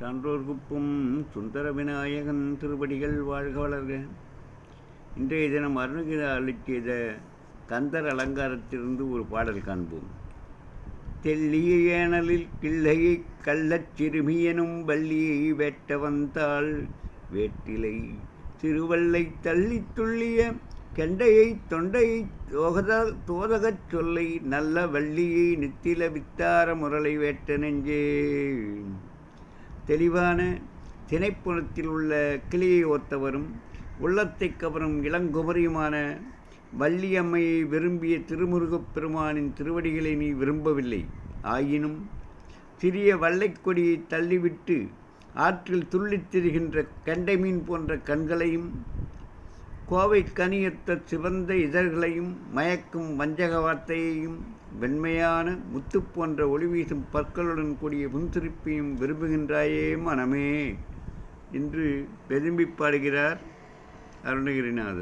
சான்றோர்குப்பும் சுந்தர விநாயகன் திருவடிகள் வாழ்க வளர்க. இன்றைய தினம் அருணகிரி அளிக்கிற கந்தர் அலங்காரத்திலிருந்து ஒரு பாடல் காண்போம். தெல்லிய ஏனலில் கிள்ளையை கள்ளச் சிறுமியனும் வள்ளியை வெட்ட வந்தாள். வேட்டிலை திருவல்லை தள்ளித் துள்ளிய கெண்டையை தொண்டையை தோகதால் தோதகச் சொல்லை நல்ல வள்ளியை நித்தில வித்தார முரளை வேட்ட நெஞ்சே. தெளிவான திணைப்புணத்தில் உள்ள கிளியை ஒத்தவரும் உள்ளத்தை கவரும் இளங்குமரியுமான வள்ளியம்மையை விரும்பிய திருமுருகப் பெருமானின் திருவடிகளை நீ விரும்பவில்லை. ஆயினும் சிறிய வள்ளைக்கொடியை தள்ளிவிட்டு ஆற்றில் துள்ளித் திரிகின்ற கெண்டை மீன் போன்ற கண்களையும் கோவை கனியத்த சிவந்த இதழ்களையும் மயக்கும் வஞ்சக வார்த்தையையும் வெண்மையான முத்து போன்ற ஒளி வீசும் பற்களுடன் கூடிய புன்சிரிப்பையும் விரும்புகின்றாயே மனமே! என்று விரும்பி பாடுகிறார் அருணகிரிநாதர்.